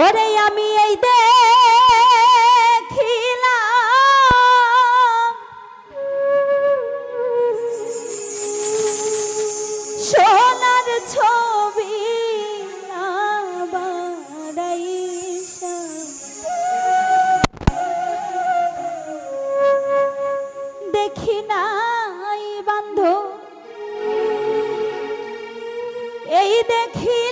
ওরে আমি এই দেখিলাম সোনার ছবি। দেখি নাই বান্ধব এই দেখিলাম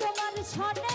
তোমার ছটা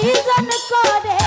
he's on the corner.